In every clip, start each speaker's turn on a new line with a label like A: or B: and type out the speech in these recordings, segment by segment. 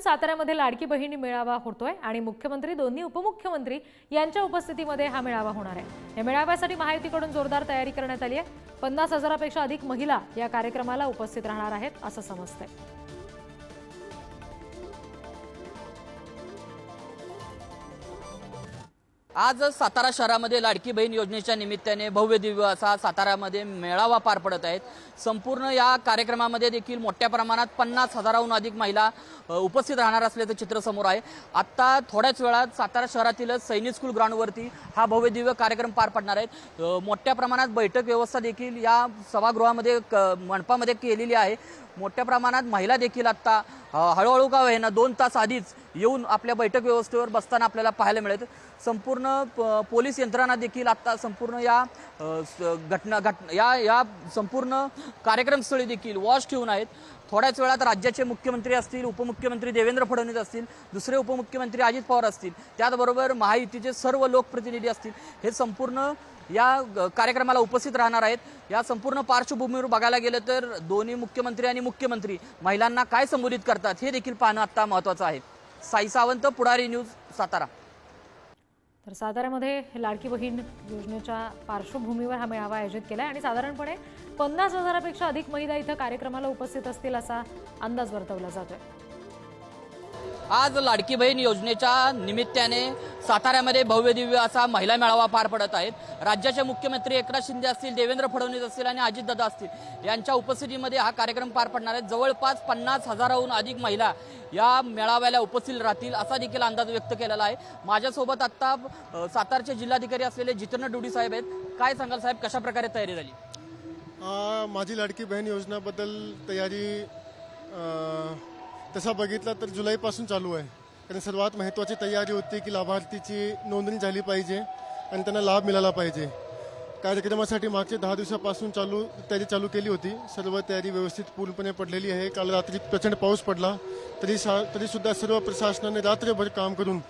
A: साताऱ्यामध्ये लाडकी बहिणी मेळावा होतोय आणि मुख्यमंत्री दोन्ही उपमुख्यमंत्री यांच्या उपस्थितीमध्ये हा मेळावा होणार आहे. या मेळाव्यासाठी महायुतीकडून जोरदार तयारी करण्यात आली आहे. पन्नास हजारापेक्षा अधिक महिला या कार्यक्रमाला उपस्थित राहणार आहेत असं समजतंय.
B: आज सातारा शहरामध्ये लाडकी बहीण योजनेच्या निमित्ताने भव्य दिव्य असा सातारामध्ये मेळावा पार पडत आहेत. संपूर्ण या कार्यक्रमामध्ये देखील मोठ्या प्रमाणात पन्नास हजाराहून अधिक महिला उपस्थित राहणार असल्याचं चित्र समोर आहे. आत्ता थोड्याच वेळात सातारा शहरातील सैनिक स्कूल ग्राउंडवरती हा भव्य दिव्य कार्यक्रम पार पडणार आहेत मोठ्या प्रमाणात बैठक व्यवस्था देखील या सभागृहामध्ये क- मंडपामध्ये केलेली आहे. मोठ्या प्रमाणात महिला देखील आत्ता हळूहळू का होईना दोन तास आधीच येऊन आपल्या बैठक व्यवस्थेवर बसताना आपल्याला पाहायला मिळत संपूर्ण प- पोलीस यंत्रणा देखील आत्ता संपूर्ण या स- घटना घट या या संपूर्ण कार्यक्रमस्थळी देखील वॉच ठेवून आहेत. थोड्याच वेळात राज्याचे मुख्यमंत्री असतील उपमुख्यमंत्री देवेंद्र फडणवीस असतील दुसरे उपमुख्यमंत्री अजित पवार असतील त्याचबरोबर महायुतीचे सर्व लोकप्रतिनिधी असतील हे संपूर्ण या कार्यक्रमाला उपस्थित राहणार आहेत. या संपूर्ण पार्श्वभूमीवर बघायला गेलं तर दोन्ही मुख्यमंत्री आणि मुख्यमंत्री महिलांना काय संबोधित करतात हे देखील पाहणं आत्ता महत्त्वाचं आहे. साई सावंत पुढारी न्यूज सातारा.
A: तर साताऱ्यामध्ये लाडकी बहीण योजनेच्या पार्श्वभूमीवर हा मेळावा आयोजित केला आहे आणि साधारणपणे पन्नास हजारापेक्षा अधिक महिला इथं कार्यक्रमाला उपस्थित असतील असा अंदाज वर्तवला जातोय.
B: आज लाडकी बहीण योजनेच्या निमित्ताने साताऱ्यामध्ये भव्य दिव्य असा महिला मेळावा पार पडत आहेत. राज्याचे मुख्यमंत्री एकनाथ शिंदे असतील देवेंद्र फडणवीस असतील आणि अजितदादा असतील यांच्या उपस्थितीमध्ये हा कार्यक्रम पार पडणार आहे. जवळपास पन्नास हजाराहून अधिक महिला या मेळाव्याला उपस्थित राहतील असा देखील अंदाज व्यक्त केलेला आहे. माझ्यासोबत आत्ता सातारचे जिल्हाधिकारी असलेले जितेंद्र डुडी साहेब आहेत. काय सांगाल साहेब कशा प्रकारे तयारी झाली?
C: माझी लाडकी बहीण योजनाबद्दल तयारी तसा बघितला तर जुलैपासून चालू आहे. कारण सर्वात महत्त्वाची तयारी होती की लाभार्थीची नोंदणी झाली पाहिजे आणि त्यांना लाभ मिळाला पाहिजे. कार्यक्रमासाठी मागचे दहा दिवसापासून चालू तयारी चालू केली होती. सर्व तयारी व्यवस्थित पूर्णपणे पडलेली आहे. काल रात्री प्रचंड पाऊस पडला. तरी सा तरीसुद्धा सर्व प्रशासनाने रात्रभर काम करून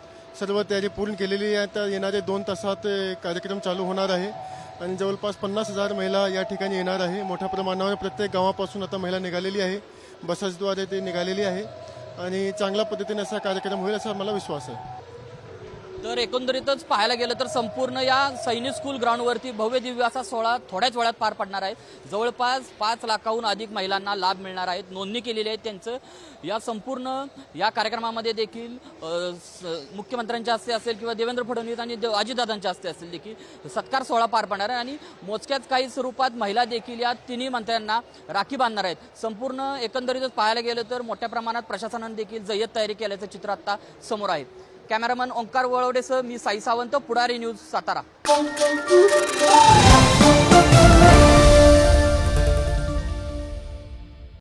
C: सर्व तयारी पूर्ण केलेली आहे. तर येणारे दोन तासात कार्यक्रम चालू होणार आहे. आणि जवळपास पन्नास हजार महिला या ठिकाणी येणार आहे. मोठ्या प्रमाणावर प्रत्येक गावापासून आता महिला निघालेली आहे. बसेसद्वारे ते निघालेली आहे. आणि चांगल्या पद्धतीने असा कार्यक्रम होईल असा मला विश्वास आहे.
B: तर एकंदरीतच पाहायला गेलं तर संपूर्ण या सैनिक स्कूल ग्राउंडवरती भव्य दिव्य असा सोहळा थोड्याच वेळात पार पडणार आहे. जवळपास पाच लाखाहून अधिक महिलांना लाभ मिळणार आहेत. नोंदणी केलेली आहे त्यांचं. या संपूर्ण या कार्यक्रमामध्ये देखील स- मुख्यमंत्र्यांच्या हस्ते असेल किंवा देवेंद्र फडणवीस आणि देव- अजितदादांच्या हस्ते असेल देखील सत्कार सोहळा पार पडणार आहे आणि मोजक्याच काही स्वरूपात महिला देखील या तिन्ही मंत्र्यांना राखी बांधणार आहेत. संपूर्ण एकंदरीतच पाहायला गेलं तर मोठ्या प्रमाणात प्रशासनाने देखील जय्यत तयारी केल्याचं चित्र आत्ता समोर आहे. कॅमेरामन ओंकार वळवडेसह मी साई सावंत पुढारी न्यूज सातारा.